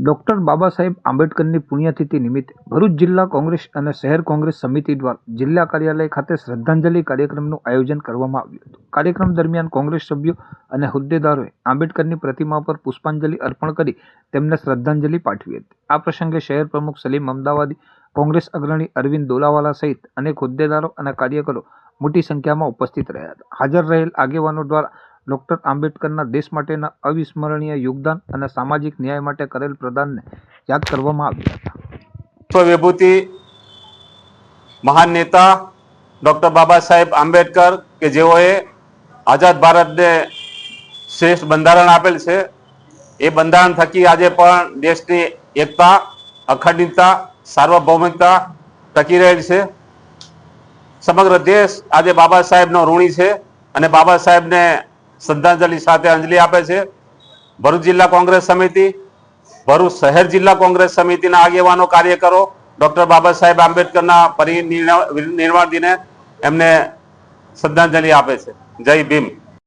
Doctor Baba Saheb આંબેડકરની પુણ્યતિથિ નિમિત્તે ભરૂચ જિલ્લા કોંગ્રેસ અને શહેર કોંગ્રેસ સમિતિ દ્વારા જિલ્લા કાર્યાલય ખાતે શ્રદ્ધાંજલિ કાર્યક્રમનું આયોજન કરવામાં આવ્યું હતું. કાર્યક્રમ દરમિયાન કોંગ્રેસ સભ્યો અને હોદ્દેદારોએ આંબેડકરની પ્રતિમા પર પુષ્પાંજલિ અર્પણ કરી તેમને શ્રદ્ધાંજલિ પાઠવી હતી. આ પ્રસંગે શહેર પ્રમુખ સલીમ અમદાવાદી, કોંગ્રેસ અગ્રણી અરવિંદ દોલાવાલા સહિત અનેક હોદ્દેદારો અને કાર્યકરો મોટી સંખ્યામાં ઉપસ્થિત રહ્યા હતા. હાજર રહેલ આગેવાનો દ્વારા ડોક્ટર આંબેડકરના દેશ માટેના અવિસ્મરણીય યોગદાન અને સામાજિક ન્યાય માટે કરેલ પ્રદાનને યાદ કરવામાં આવ્યા હતા. વિભૂતિ મહાન નેતા ડૉક્ટર બાબા સાહેબ આંબેડકર કે જેઓએ આઝાદ ભારતને શ્રેષ્ઠ બંધારણ આપેલ છે, એ બંધારણ થકી આજે પણ દેશની એકતા, અખંડિતતા, સાર્વભૌમિકતા ટકી રહેલ છે. સમગ્ર દેશ આજે બાબા સાહેબનો ઋણી છે અને બાબા સાહેબને શ્રદ્ધાંજલિ સાથે અંજલિ આપે છે. ભરૂચ જિલ્લા કોંગ્રેસ સમિતિ, ભરૂચ શહેર જિલ્લા કોંગ્રેસ સમિતિના આગેવાનો, કાર્યકરો, ડૉક્ટર બાબા સાહેબ આંબેડકરના પરિનિર્વાણ દિને એમને શ્રદ્ધાંજલિ આપે છે. જય ભીમ.